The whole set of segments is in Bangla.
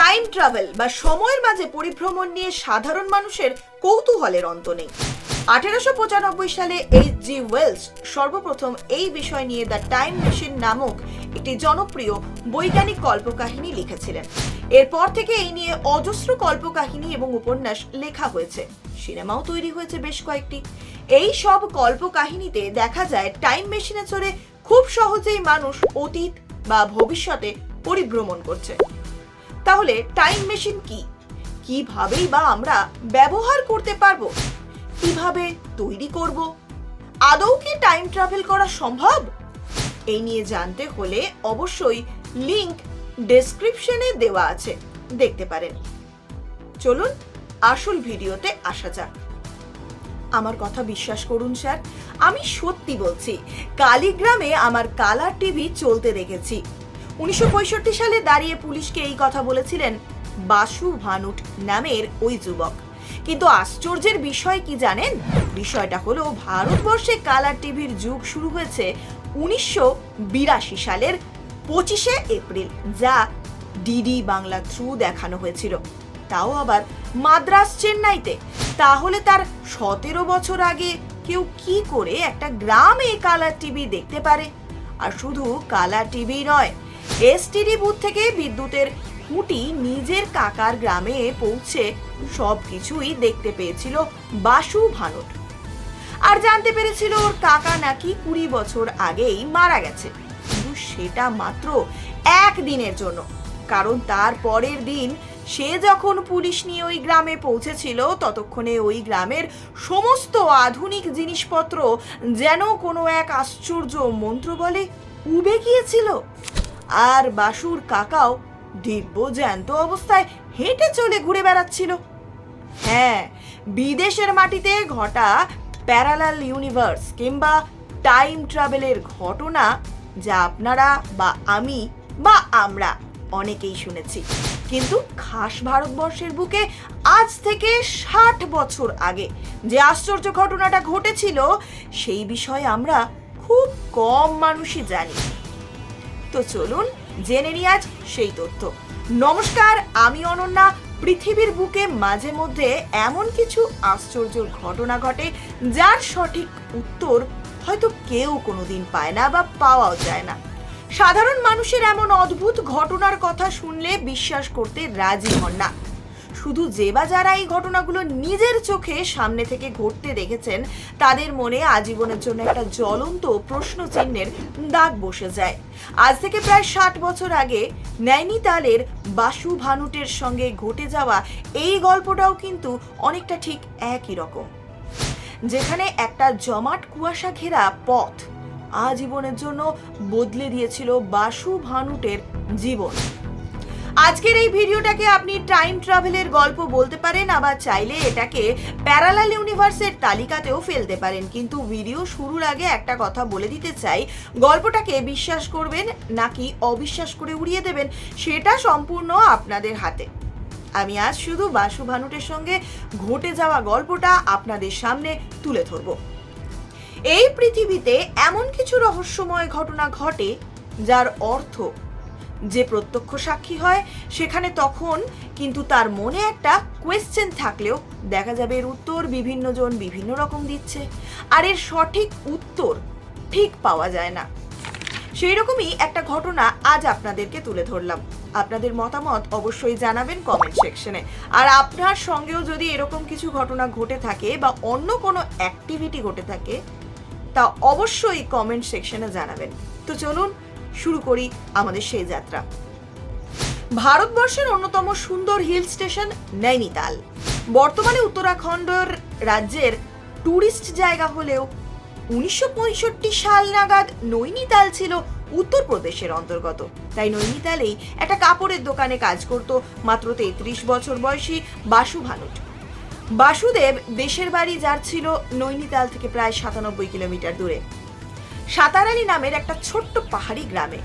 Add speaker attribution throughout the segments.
Speaker 1: টাইম ট্রাভেল বা সময়ের মাঝে পরিভ্রমণ নিয়ে সাধারণ মানুষের কৌতূহলের অন্ত নেই। আঠেরোশো পঁচানব্বই সালে এইচ জি ওয়েলস সর্বপ্রথম এই বিষয় নিয়ে দ্য টাইম মেশিন নামক একটি জনপ্রিয় বৈজ্ঞানিক কল্পকাহিনী লিখেছিলেন। এরপর থেকে এই নিয়ে অজস্র কল্পকাহিনী এবং উপন্যাস লেখা হয়েছে। সিনেমাও তৈরি হয়েছে বেশ কয়েকটি। এই সব কল্পকাহিনীতে দেখা যায় টাইম মেশিনে চড়ে খুব সহজেই মানুষ অতীত বা ভবিষ্যতে পরিভ্রমণ করছে। তাহলে টাইম মেশিন কি? কিভাবেই বা আমরা ব্যবহার করতে পারব? কীভাবে তৈরি করব? আদৌ কি টাইম ট্রাভেল করা সম্ভব? এই নিয়ে জানতে হলে অবশ্যই লিংক ডেসক্রিপশনে দেওয়া আছে, দেখতে পারেন। চলুন আসল ভিডিওতে আসা যাক। আমার কথা বিশ্বাস করুন, স্যার। আমি সত্যি বলছি, কালীগ্রামে আমার কালার টিভি চলতে দেখেছি। উনিশশো পঁয়ষট্টি সালে দাঁড়িয়ে পুলিশকে এই কথা বলেছিলেন, বাসু ভানুট নামের ওই যুবক। কিন্তু আশ্চর্যের বিষয় কি জানেন? বিষয়টা হলো, ভারতবর্ষে কালার টিভির যুগ শুরু হয়েছে উনিশশো বিরাশি সালের পঁচিশে এপ্রিল, যা ডিডি বাংলা থ্রু দেখানো হয়েছিল। তাও আবার মাদ্রাস চেন্নাইতে। তাহলে তার সতেরো বছর আগে কেউ কি করে একটা গ্রামে কালার টিভি দেখতে পারে? আর শুধু কালার টিভি নয় এসটিডি বুথ থেকে বিদ্যুতের খুঁটি নিজের কাকার গ্রামে পৌঁছে সব কিছুই দেখতে পেয়েছিল বাসু ভানট আর জানতে পেরেছিল ওর কাকা নাকি কুড়ি বছর আগেই মারা গেছে। কিন্তু সেটা মাত্র এক দিনের জন্য। কারণ তার পরের দিন সে যখন পুলিশ নিয়ে ওই গ্রামে পৌঁছেছিল, ততক্ষণে ওই গ্রামের সমস্ত আধুনিক জিনিসপত্র যেন কোনো এক আশ্চর্য মন্ত্র বলে উবে গিয়েছিল। আর বাসুর কাকাও দিব্য জ্যান্ত অবস্থায় হেঁটে চলে ঘুরে বেড়াচ্ছিল। হ্যাঁ বিদেশের মাটিতে ঘটা প্যারালাল ইউনিভার্স কিংবা টাইম ট্রাভেলের ঘটনা যা আপনারা বা আমি বা আমরা অনেকেই শুনেছি। কিন্তু খাস ভারতবর্ষের বুকে আজ থেকে ষাট বছর আগে যে আশ্চর্য ঘটনাটা ঘটেছিল, সেই বিষয়ে আমরা খুব কম মানুষই জানি। তো চলুন, জেনে নিই আজ সেই তথ্য। নমস্কার, আমি অনন্যা। পৃথিবীর বুকে মাঝে মধ্যে এমন কিছু আশ্চর্য ঘটনা ঘটে, যার সঠিক উত্তর হয়তো কেউ কোনোদিন পায় না বা পাওয়াও যায় না। সাধারণ মানুষের এমন অদ্ভুত ঘটনার কথা শুনলে বিশ্বাস করতে রাজি হন না। শুধু যে বা যারা এই ঘটনাগুলো নিজের চোখে সামনে থেকে ঘটতে দেখেছেন, তাদের মনে আজীবনের জন্য একটা জ্বলন্ত প্রশ্ন চিহ্নের দাগ বসে যায়। আজ থেকে প্রায় ষাট বছর আগে নৈনিতালের বাসু ভানুটের সঙ্গে ঘটে যাওয়া এই গল্পটাও কিন্তু অনেকটা ঠিক একই রকম। যেখানে একটা জমাট কুয়াশা ঘেরা পথ আজীবনের জন্য বদলে দিয়েছিল বাসু ভানুটের জীবন। আজকের এই ভিডিওটাকে আপনি টাইম ট্রাভেলের গল্প বলতে পারেন, আবার চাইলে এটাকে প্যারালাল ইউনিভার্সের তালিকাতেও ফেলতে পারেন। কিন্তু ভিডিও শুরুর আগে একটা কথা বলে দিতে চাই, গল্পটাকে বিশ্বাস করবেন নাকি অবিশ্বাস করে উড়িয়ে দেবেন, সেটা সম্পূর্ণ আপনাদের হাতে। আমি আজ শুধু বাসু ভানুটের সঙ্গে ঘটে যাওয়া গল্পটা আপনাদের সামনে তুলে ধরবো। এই পৃথিবীতে এমন কিছু রহস্যময় ঘটনা ঘটে, যার অর্থ যে প্রত্যক্ষ সাক্ষী হয়, সেখানে তখন কিন্তু তার মনে একটা কোয়েশ্চেন থাকলেও দেখা যাবে এর উত্তর বিভিন্ন জন বিভিন্ন রকম দিচ্ছে। আর এর সঠিক উত্তর ঠিক পাওয়া যায় না। সেই রকমই একটা ঘটনা আজ আপনাদেরকে তুলে ধরলাম। আপনাদের মতামত অবশ্যই জানাবেন কমেন্ট সেকশনে আর আপনার সঙ্গেও যদি এরকম কিছু ঘটনা ঘটে থাকে বা অন্য কোনো অ্যাক্টিভিটি ঘটে থাকে, তা অবশ্যই কমেন্ট সেকশনে জানাবেন। তো চলুন শুরু করি আমাদের সেই যাত্রা। ভারতবর্ষের অন্যতম সুন্দর হিল স্টেশন নৈনিতাল। বর্তমানে উত্তরাখণ্ডের রাজ্যের ট্যুরিস্ট জায়গা হলেও উনিশশো পঁয়ষট্টি সাল নাগাদ নৈনিতাল ছিল উত্তরপ্রদেশের অন্তর্গত। তাই নৈনিতালেই একটা কাপড়ের দোকানে কাজ করত মাত্র তেত্রিশ বছর বয়সী বাসু ভানুট। বাসুদেব দেশের বাড়ি যার ছিল নৈনিতাল থেকে প্রায় সাতানব্বই কিলোমিটার দূরে। সাতারালি নামের একটা ছোট্ট পাহাড়ি গ্রামে।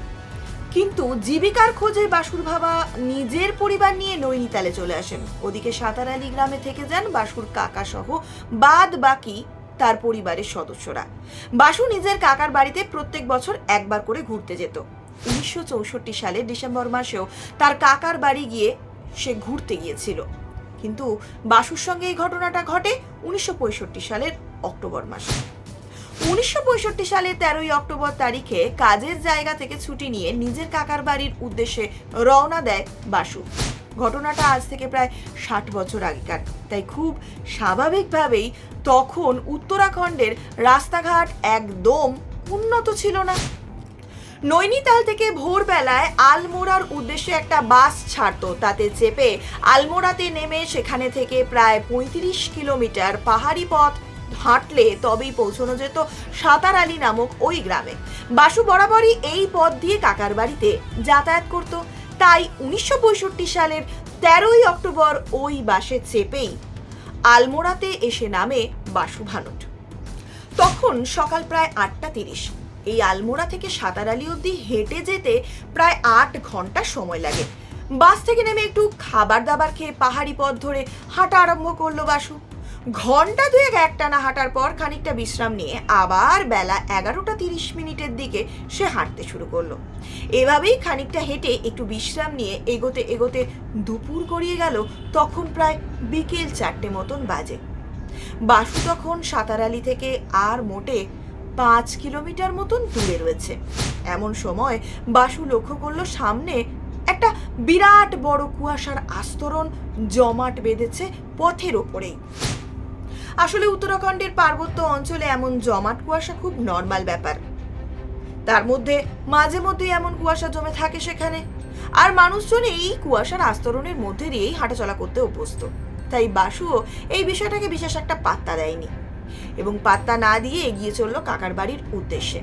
Speaker 1: কিন্তু জীবিকার খোঁজে বাসুর বাবা নিজের পরিবার নিয়ে নৈনিতালে চলে আসেন। ওদিকে সাতারালি গ্রামে থেকে যান বাসুর কাকা সহ বাদ বাকি তার পরিবারের সদস্যরা। বাসু নিজের কাকার বাড়িতে প্রত্যেক বছর একবার করে ঘুরতে যেত। উনিশশো চৌষট্টি সালে ডিসেম্বর মাসেও তার কাকার বাড়ি গিয়ে সে ঘুরতে গিয়েছিল। কিন্তু বাসুর সঙ্গে এই ঘটনাটা ঘটে উনিশশো পঁয়ষট্টি সালের অক্টোবর মাসে। উনিশশো সালের তেরোই অক্টোবর তারিখে কাজের জায়গা থেকে ছুটি নিয়ে নিজের কাকার বাড়ির উদ্দেশ্যে রওনা দেয় বাসু। ঘটনাটা আজ থেকে প্রায় ষাট বছর আগেকার। তাই খুব স্বাভাবিকভাবেই তখন উত্তরাখণ্ডের রাস্তাঘাট একদম উন্নত ছিল না। নৈনিতাল থেকে ভোরবেলায় আলমোড়ার উদ্দেশ্যে একটা বাস ছাড়তো। তাতে চেপে আলমোড়াতে নেমে সেখানে থেকে প্রায় পঁয়ত্রিশ কিলোমিটার পাহাড়ি পথ হাঁটলে তবেই পৌঁছানো যেত সাঁতার আলী নামক ওই গ্রামে। বাসু বরাবরই এই পথ দিয়ে কাকার বাড়িতে যাতায়াত করত। তাই উনিশশো পঁয়ষট্টি সালের তেরোই অক্টোবর ওই বাসে চেপেই আলমোড়াতে এসে নামে বাসু ভানুট। তখন সকাল প্রায় আটটা তিরিশ। এই আলমোড়া থেকে সাঁতারালি অবধি হেঁটে যেতে প্রায় আট ঘণ্টা সময় লাগে। বাস থেকে নেমে একটু খাবার দাবার খেয়ে পাহাড়ি পথ ধরে হাঁটা আরম্ভ করল বাসু। ঘণ্টা দুয়েক একটানা হাঁটার পর খানিকটা বিশ্রাম নিয়ে আবার বেলা এগারোটা তিরিশ মিনিটের দিকে সে হাঁটতে শুরু করল। এভাবেই খানিকটা হেঁটে একটু বিশ্রাম নিয়ে এগোতে এগোতে দুপুর গড়িয়ে গেল তখন প্রায় বিকেল চারটে মতন বাজে। বাসু তখন সাঁতারালি থেকে আর মোটে পাঁচ কিলোমিটার মতন দূরে রয়েছে। এমন সময় বাসু লক্ষ্য করল সামনে একটা বিরাট বড় কুয়াশার আস্তরণ জমাট বেঁধেছে পথের ওপরেই। আসলে উত্তরাখণ্ডের পার্বত্য অঞ্চলে এমন জমাট কুয়াশা খুব নর্মাল ব্যাপার। তার মধ্যে মাঝে মধ্যে এমন কুয়াশা জমে থাকে সেখানে। আর মানুষজন এই কুয়াশার আস্তরণের মধ্যে দিয়েই হাঁটাচলা করতে অভ্যস্ত। তাই বাসুও এই বিষয়টাকে বিশেষ একটা পাত্তা দেয়নি। এবং পাত্তা না দিয়ে এগিয়ে চলল কাকার বাড়ির উদ্দেশ্যে।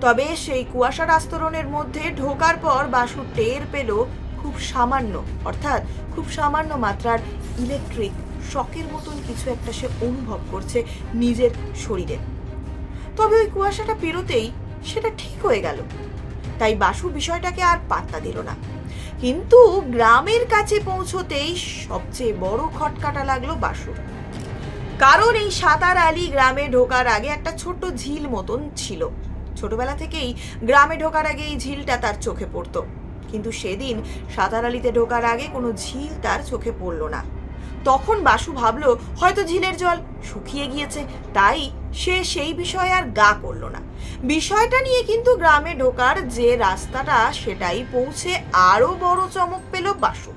Speaker 1: তবে সেই কুয়াশার আস্তরণের মধ্যে ঢোকার পর বাসু টের পেল খুব সামান্য, অর্থাৎ খুব সামান্য মাত্রার ইলেকট্রিক শকের মতন কিছু একটা সে অনুভব করছে নিজের শরীরে। তবে ওই কুয়াশাটা পেরোতেই সেটা ঠিক হয়ে গেল। তাই বাসু বিষয়টাকে আর পাত্তা দিল না। কিন্তু গ্রামের কাছে পৌঁছতেই সবচেয়ে বড় খটকাটা লাগল বাসুর। কারণ এই সাতার আলী গ্রামে ঢোকার আগে একটা ছোট্ট ঝিল মতন ছিল। ছোটবেলা থেকেই গ্রামে ঢোকার আগে এই ঝিলটা তার চোখে পড়তো। কিন্তু সেদিন সাতার আলীতে ঢোকার আগে কোনো ঝিল তার চোখে পড়ল না। তখন বাসু ভাবলো, হয়তো ঝিলের জল শুকিয়ে গিয়েছে। তাই সে সেই বিষয়ে আর গা করল না। বিষয়টা নিয়ে কিন্তু গ্রামে ঢোকার যে রাস্তাটা, সেটাই পৌঁছে আরও বড় চমক পেল বাসু।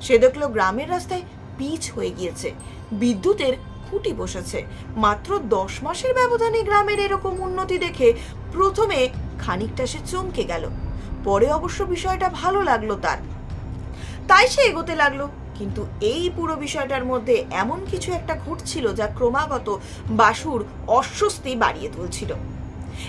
Speaker 1: সে দেখল গ্রামের রাস্তায় পিচ হয়ে গিয়েছে। বিদ্যুতের খুঁটি বসেছে। মাত্র দশ মাসের ব্যবধানে গ্রামের এরকম উন্নতি দেখে প্রথমে খানিকটা সে চমকে গেল। পরে অবশ্য বিষয়টা ভালো লাগল তার। তাই সে এগোতে লাগল। কিন্তু এই পুরো বিষয়টার মধ্যে এমন কিছু একটা ঘটছিল যা ক্রমাগত বাসুর অস্বস্তি বাড়িয়ে তুলছিল।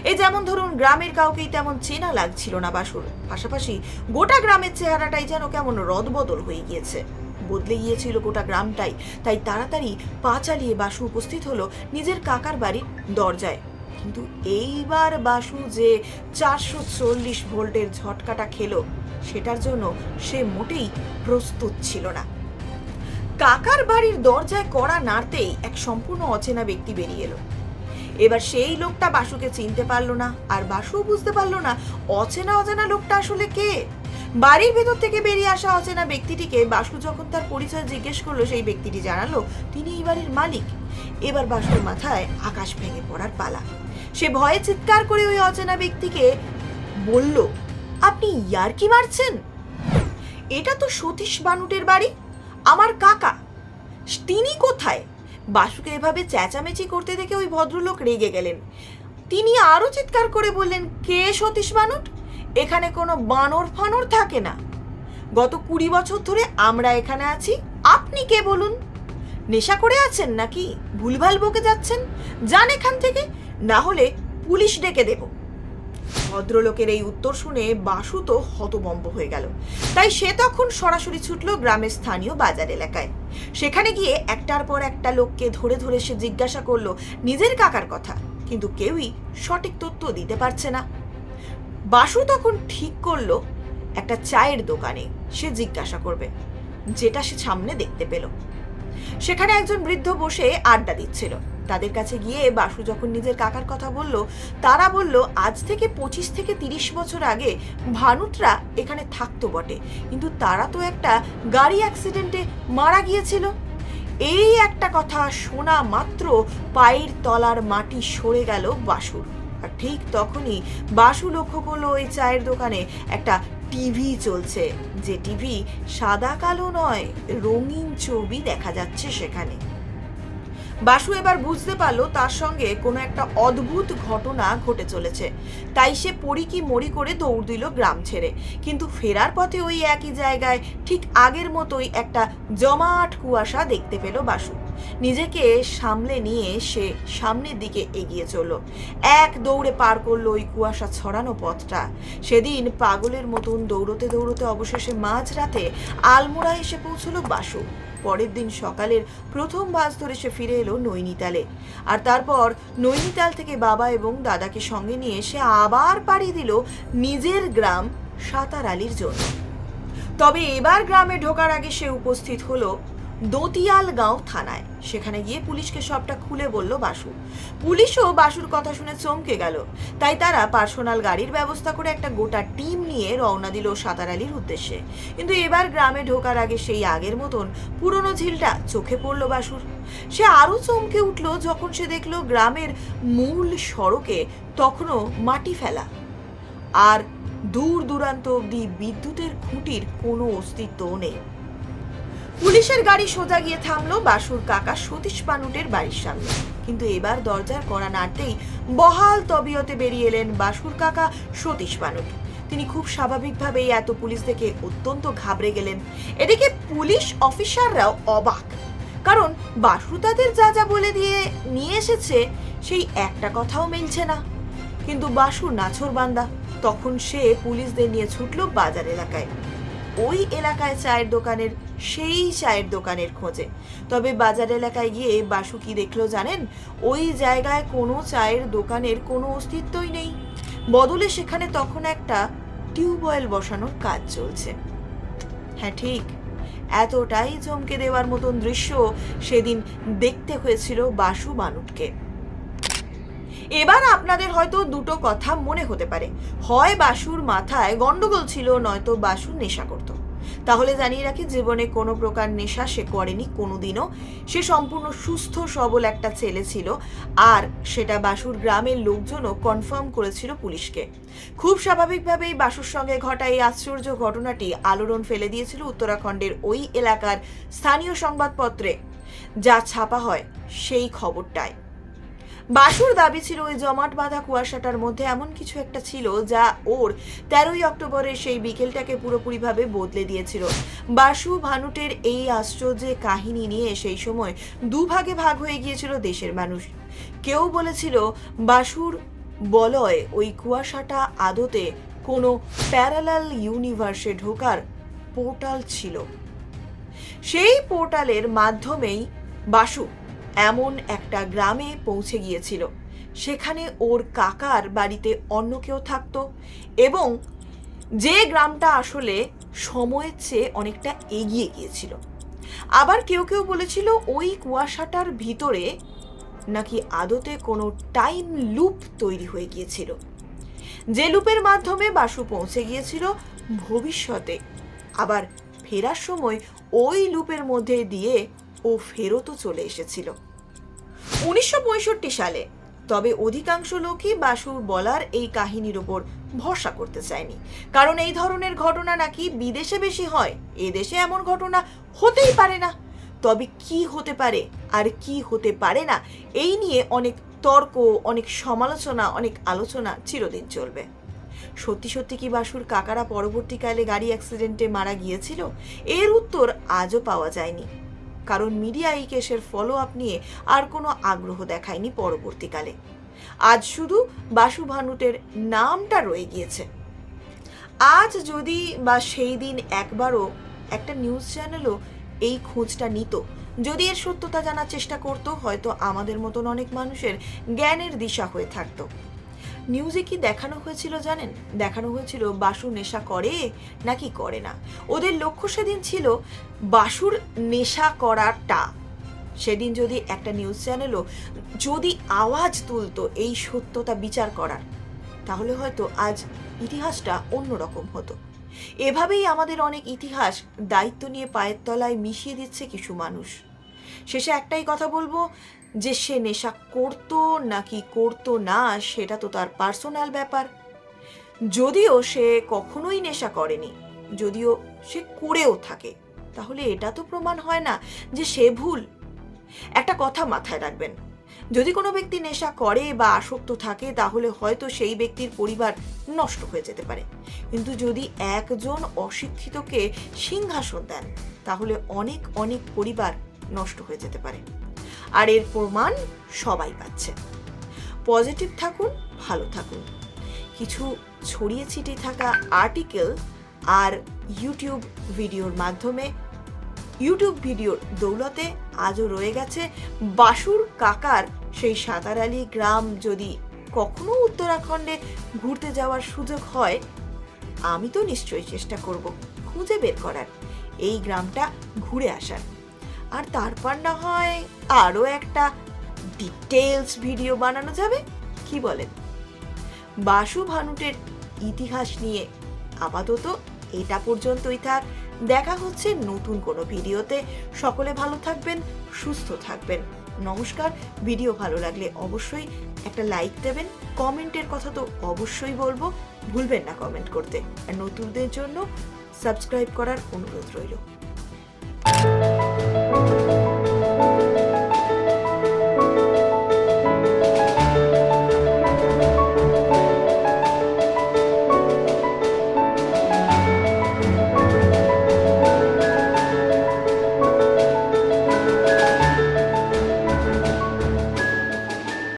Speaker 1: এই যেমন ধরুন, গ্রামের কাউকেই তেমন চেনা লাগছিল না বাসুর। পাশাপাশি গোটা গ্রামের চেহারাটাই যেন কেমন রদবদল হয়ে গিয়েছে। বদলে গিয়েছিল গোটা গ্রামটাই, তাই তাড়াতাড়ি পা চালিয়ে বাসু উপস্থিত হলো নিজের কাকার বাড়ির দরজায়। কিন্তু এইবার বাসু যে চারশো চল্লিশ ভোল্টের ঝটকাটা খেলো, সেটার জন্য সে মোটেই প্রস্তুত ছিল না। কাকার বাড়ির দরজায় কড়া নাড়তেই এক সম্পূর্ণ অচেনা ব্যক্তি বেরিয়ে এলো। এবার সেই লোকটা বাসুকে চিনতে পারল না, আর বাসুও বুঝতে পারল না অচেনা অচেনা লোকটা আসলে কে। বাড়ির ভেতর থেকে বেরিয়ে আসা অচেনা ব্যক্তিটিকে বাসু যখন তার পরিচয় জিজ্ঞেস করল, সেই ব্যক্তিটি জানালো, তিনি এই বাড়ির মালিক। এবার বাসুর মাথায় আকাশ ভেঙে পড়ার পালা। সে ভয়ে চিৎকার করে ওই অচেনা ব্যক্তিকে বলল, আপনি ইয়ারকি মারছেন? এটা তো সতীশ বানুটের বাড়ি। আমার কাকা। তিনি কোথায়? বাসুকে এভাবে চেঁচামেচি করতে দেখে ওই ভদ্রলোক রেগে গেলেন। তিনি আরও চিৎকার করে বললেন, কে সতীশ বানুট এখানে কোনো বানর ফানর থাকে না। গত কুড়ি বছর ধরে আমরা এখানে আছি। আপনি কে বলুন? নেশা করে আছেন নাকি? ভুলভাল বকে যাচ্ছেন? যান এখান থেকে। না হলে পুলিশ ডেকে দেবো। ভদ্রলোকের এই উত্তর শুনে বাসু তো হতবম্ব হয়ে গেল। তাই সে তখন সরাসরি ছুটল গ্রামের স্থানীয় বাজার এলাকায়। সেখানে গিয়ে একটার পর একটা লোককে ধরে ধরে সে জিজ্ঞাসা করল, নিজের কাকার কথা? কিন্তু কেউই সঠিক তথ্য দিতে পারছে না। বাসু তখন ঠিক করল, একটা চায়ের দোকানে সে জিজ্ঞাসা করবে, যেটা সে সামনে দেখতে পেল। সেখানে একজন বৃদ্ধ বসে আড্ডা দিচ্ছিল। তাদের কাছে গিয়ে বাসু যখন নিজের কাকার কথা বলল, তারা বলল, আজ থেকে পঁচিশ থেকে তিরিশ বছর আগে ভানুটরা এখানে থাকতো বটে। কিন্তু তারা তো একটা গাড়ি অ্যাক্সিডেন্টে মারা গিয়েছিল। এই একটা কথা শোনা মাত্র পায়ের তলার মাটি সরে গেল বাসুর। আর ঠিক তখনই বাসু লক্ষ্য করল ওই চায়ের দোকানে একটা টিভি চলছে। যে টিভি সাদা কালো নয়, রঙিন ছবি দেখা যাচ্ছে সেখানে। বাসু এবার বুঝতে পারল তার সঙ্গে কোনো একটা অদ্ভুত ঘটনা ঘটে চলেছে। তাই সে পড়ি কি মরি করে দৌড় দিল গ্রাম ছেড়ে। কিন্তু ফেরার পথে ওই একই জায়গায় ঠিক আগের মতোই একটা জমাট কুয়াশা দেখতে পেল বাসু। নিজেকে সামলে নিয়ে সে সামনের দিকে এগিয়ে চলল। এক দৌড়ে পার করল ওই কুয়াশা ছড়ানো পথটা। সেদিন পাগলের মতন দৌড়তে দৌড়তে অবশেষে মাঝরাতে আলমোড়া এসে পৌঁছলো বাসু। পরের দিন সকালের প্রথম বাস ধরে সে ফিরে এলো নৈনিতালে। আর তারপর নৈনিতাল থেকে বাবা এবং দাদাকে সঙ্গে নিয়ে সে আবার পাড়ি দিল নিজের গ্রাম সাতার আলীর জন্য। তবে এবার গ্রামে ঢোকার আগে সে উপস্থিত হলো দতিয়াল গাঁও থানায়। সেখানে গিয়ে পুলিশকে সবটা খুলে বলল বাসু। পুলিশও বাসুর কথা শুনে চমকে গেল। তাই তারা পার্সোনাল গাড়ির ব্যবস্থা করে একটা গোটা টিম নিয়ে রওনা দিল সাঁতার আলীর উদ্দেশ্যে। কিন্তু এবার গ্রামে ঢোকার আগে সেই আগের মতন পুরনো ঝিলটা চোখে পড়ল বাসুর। সে আরও চমকে উঠল যখন সে দেখল গ্রামের মূল সড়কে তখনও মাটি ফেলা। আর দূর দূরান্ত অবধি বিদ্যুতের খুঁটির কোনো অস্তিত্ব নেই। পুলিশের গাড়ি সোজা গিয়ে থামলো বাসুর কাকা সতীশ পানুটের বাড়ির সামনে। কিন্তু এবার দরজার কড়া নাড়তেই বহাল তবিয়তে বেরিয়ে এলেন বাসুর কাকা সতীশ পানুট। তিনি খুব স্বাভাবিকভাবেই এত পুলিশ দেখে অত্যন্ত ঘাবড়ে গেলেন। এদিকে পুলিশ অফিসাররাও অবাক। কারণ বাসু তাদের যা যা বলে দিয়ে নিয়ে এসেছে, সেই একটা কথাও মিলছে না। কিন্তু বাসু নাছর বান্দা, তখন সে পুলিশদের নিয়ে ছুটল বাজার এলাকায়। ওই এলাকায় চায়ের দোকানের সেই চায়ের দোকানের খোঁজে। তবে বাজার এলাকায় গিয়ে বাসু কি দেখল জানেন? ওই জায়গায় কোনো চায়ের দোকানের কোনো অস্তিত্বই নেই। বদলে সেখানে তখন একটা টিউবওয়েল বসানোর কাজ চলছে। হ্যাঁ ঠিক। এতটাই চমকে দেওয়ার মতন দৃশ্য সেদিন দেখতে হয়েছিল বাসু বানুটকে। এবার আপনাদের হয়তো দুটো কথা মনে হতে পারে। হয় বাসুর মাথায় গন্ডগোল ছিল, নয়তো বাসু নেশা করত। তাহলে জানিয়ে রাখি, জীবনে কোনো প্রকার নেশা সে করেনি কোনোদিনও। সে সম্পূর্ণ সুস্থ, সবল একটা ছেলে ছিল আর সেটা বাসুর গ্রামের লোকজনও কনফার্ম করেছিল পুলিশকে। খুব স্বাভাবিকভাবেই বাসুর সঙ্গে ঘটা এই আশ্চর্য ঘটনাটি আলোড়ন ফেলে দিয়েছিল উত্তরাখণ্ডের ওই এলাকার স্থানীয় সংবাদপত্রে। যা ছাপা হয় সেই খবরটায়। বাসুর দাবি ছিল ওই জমাট বাঁধা কুয়াশাটার মধ্যে এমন কিছু একটা ছিল যা ওর তেরোই অক্টোবরের সেই বিকেলটাকে পুরোপুরিভাবে বদলে দিয়েছিল। বাসু ভানুটের এই আশ্চর্যের কাহিনী নিয়ে সেই সময় দুভাগে ভাগ হয়ে গিয়েছিল দেশের মানুষ। কেউ বলেছিল, বাসুর বলয় ওই কুয়াশাটা আদতে কোনো প্যারালাল ইউনিভার্সে ঢোকার পোর্টাল ছিল। সেই পোর্টালের মাধ্যমেই বাসু এমন একটা গ্রামে পৌঁছে গিয়েছিল। সেখানে ওর কাকার বাড়িতে অন্য কেউ থাকতো এবং যে গ্রামটা আসলে সময়ের চেয়ে অনেকটা এগিয়ে গিয়েছিল। আবার কেউ কেউ বলেছিল ওই কুয়াশাটার ভিতরে নাকি আদতে কোনো টাইম লুপ তৈরি হয়ে গিয়েছিল। যে লুপের মাধ্যমে বাসু পৌঁছে গিয়েছিল ভবিষ্যতে। আবার ফেরার সময় ওই লুপের মধ্যে দিয়ে ও ফেরতও চলে এসেছিল। উনিশশো পঁয়ষট্টি সালে, তবে অধিকাংশ লোকই বাসুর বলার এই কাহিনীর ওপর ভরসা করতে চায়নি। কারণ এই ধরনের ঘটনা নাকি বিদেশে বেশি হয়, এদেশে এমন ঘটনা হতেই পারে না। তবে কি হতে পারে আর কি হতে পারে না, এই নিয়ে অনেক তর্ক, অনেক সমালোচনা, অনেক আলোচনা চিরদিন চলবে। সত্যি সত্যি কি বাসুর কাকারা পরবর্তীকালে গাড়ি অ্যাক্সিডেন্টে মারা গিয়েছিল? এর উত্তর আজও পাওয়া যায়নি। কারণ মিডিয়া এই কেসের ফলো আপ নিয়ে আর কোনো আগ্রহ দেখায়নি পরবর্তীকালে। আজ শুধু বাসু ভানুটের নামটা রয়ে গিয়েছে। আজ যদি বা সেই দিন একবারও একটা নিউজ চ্যানেলও এই খোঁজটা নিত, যদি এর সত্যতা জানার চেষ্টা করতো, হয়তো আমাদের মতন অনেক মানুষের জ্ঞানের দিশা হয়ে থাকতো। নিউজে কি দেখানো হয়েছিল জানেন? দেখানো হয়েছিল বাসু নেশা করে নাকি করে না? ওদের লক্ষ্য সেদিন ছিল বাসুর নেশা করাটা। সেদিন যদি একটা নিউজ চ্যানেলও যদি আওয়াজ তুলতো এই সত্যতা বিচার করার, তাহলে হয়তো আজ ইতিহাসটা অন্যরকম হতো। এভাবেই আমাদের অনেক ইতিহাস দায়িত্ব নিয়ে পায়ের তলায় মিশিয়ে দিচ্ছে কিছু মানুষ। শেষে একটাই কথা বলব যে সে নেশা করতো নাকি করতো না, সেটা তো তার পার্সোনাল ব্যাপার। যদিও সে কখনোই নেশা করেনি, যদিও সে করেও থাকে, তাহলে এটা তো প্রমাণ হয় না যে সে ভুল। একটা কথা মাথায় রাখবেন, যদি কোনো ব্যক্তি নেশা করে বা আসক্ত থাকে, তাহলে হয়তো সেই ব্যক্তির পরিবার নষ্ট হয়ে যেতে পারে। কিন্তু যদি একজন অশিক্ষিতকে সিংহাসন দেন, তাহলে অনেক অনেক পরিবার নষ্ট হয়ে যেতে পারে। আর এর প্রমাণ সবাই পাচ্ছে। পজিটিভ থাকুন, ভালো থাকুন। কিছু ছড়িয়ে ছিটিয়ে থাকা আর্টিকেল আর ইউটিউব ভিডিওর মাধ্যমে, ইউটিউব ভিডিওর দৌলতে আজও রয়ে গেছে বাসুর কাকার সেই সাঁতারালি গ্রাম। যদি কখনো উত্তরাখণ্ডে ঘুরতে যাওয়ার সুযোগ হয়, আমি তো নিশ্চয়ই চেষ্টা করব খুঁজে বের করার। এই গ্রামটা ঘুরে আসার। আর তারপর না হয় আরও একটা ডিটেলস ভিডিও বানানো যাবে? কি বলেন? বাসু ভানুটের ইতিহাস নিয়ে আপাতত এটা পর্যন্তই থাক। দেখা হচ্ছে নতুন কোনো ভিডিওতে। সকলে ভালো থাকবেন, সুস্থ থাকবেন। নমস্কার। ভিডিও ভালো লাগলে অবশ্যই একটা লাইক দেবেন। কমেন্টের কথা তো অবশ্যই বলব। ভুলবেন না কমেন্ট করতে। আর নতুনদের জন্য সাবস্ক্রাইব করার অনুরোধ রইল।